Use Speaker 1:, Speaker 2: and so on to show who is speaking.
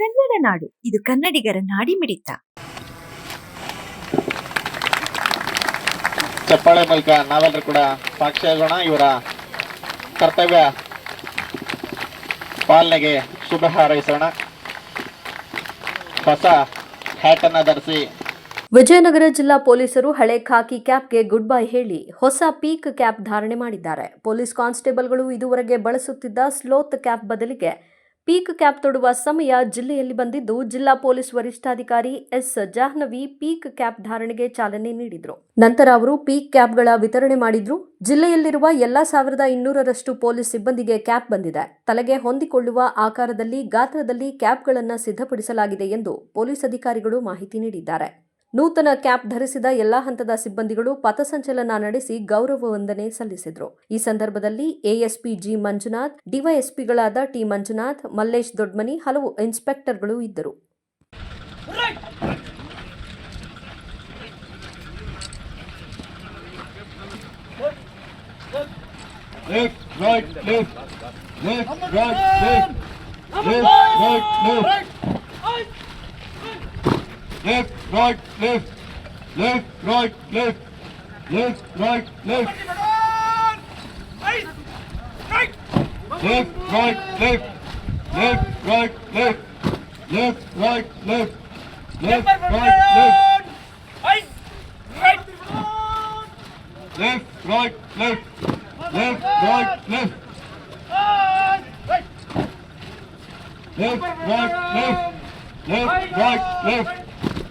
Speaker 1: ಕನ್ನಡ ನಾಡು. ಇದು ಕನ್ನಡಿಗರ ನಾಡಿಮಿಡಿತ
Speaker 2: ಚಪ್ಪಾಳೆ ಮೂಲಕ ನಾವೆಲ್ಲರೂ ಕೂಡ ಸಾಕ್ಷಿಯಾಗೋಣ ಇವರ ಕರ್ತವ್ಯ ಪಾಲನೆಗೆ ಶುಭ ಹಾರೈಸೋಣ. ಹೊಸ ಹ್ಯಾಟನ್ನು ಧರಿಸಿ.
Speaker 3: ವಿಜಯನಗರ ಜಿಲ್ಲಾ ಪೊಲೀಸರು ಹಳೆ ಖಾಕಿ ಕ್ಯಾಪ್ಗೆ ಗುಡ್ ಬೈ ಹೇಳಿ ಹೊಸ ಪೀಕ್ ಕ್ಯಾಪ್ ಧಾರಣೆ ಮಾಡಿದ್ದಾರೆ. ಪೊಲೀಸ್ ಕಾನ್ಸ್ಟೇಬಲ್ಗಳು ಇದುವರೆಗೆ ಬಳಸುತ್ತಿದ್ದ ಸ್ಲೋತ್ ಕ್ಯಾಪ್ ಬದಲಿಗೆ ಪೀಕ್ ಕ್ಯಾಪ್ ತೊಡುವ ಸಮಯ ಜಿಲ್ಲೆಯಲ್ಲಿ ಬಂದಿದ್ದು ಜಿಲ್ಲಾ ಪೊಲೀಸ್ ವರಿಷ್ಠಾಧಿಕಾರಿ ಎಸ್ ಜಾಹ್ನವಿ ಪೀಕ್ ಕ್ಯಾಪ್ ಧಾರಣೆಗೆ ಚಾಲನೆ ನೀಡಿದರು. ನಂತರ ಅವರು ಪೀಕ್ ಕ್ಯಾಪ್ಗಳ ವಿತರಣೆ ಮಾಡಿದ್ರು. ಜಿಲ್ಲೆಯಲ್ಲಿರುವ ಎಲ್ಲಾ ಸಾವಿರದ ಇನ್ನೂರರಷ್ಟು ಪೊಲೀಸ್ ಸಿಬ್ಬಂದಿಗೆ ಕ್ಯಾಪ್ ಬಂದಿದೆ. ತಲೆಗೆ ಹೊಂದಿಕೊಳ್ಳುವ ಆಕಾರದಲ್ಲಿ ಗಾತ್ರದಲ್ಲಿ ಕ್ಯಾಪ್ಗಳನ್ನು ಸಿದ್ಧಪಡಿಸಲಾಗಿದೆ ಎಂದು ಪೊಲೀಸ್ ಅಧಿಕಾರಿಗಳು ಮಾಹಿತಿ ನೀಡಿದ್ದಾರೆ. ನೂತನ ಕ್ಯಾಪ್ ಧರಿಸಿದ ಎಲ್ಲಾ ಹಂತದ ಸಿಬ್ಬಂದಿಗಳು ಪಥಸಂಚಲನ ನಡೆಸಿ ಗೌರವ ವಂದನೆ ಸಲ್ಲಿಸಿದರು. ಈ ಸಂದರ್ಭದಲ್ಲಿ ಎಎಸ್ಪಿ ಜಿ ಮಂಜುನಾಥ್, ಡಿವೈಎಸ್ಪಿಗಳಾದ ಟಿ ಮಂಜುನಾಥ್, ಮಲ್ಲೇಶ್ ದೊಡ್ಮನಿ ಹಲವು ಇನ್ಸ್ಪೆಕ್ಟರ್ಗಳು ಇದ್ದರು.
Speaker 2: left, right, left, left, right, left, left, right, left. Right, right. Left, right, left, left, right, left, left, right, left, left, right, left. Right, right. Left, right, left, left, right, left. Left, right, left, left, right, left.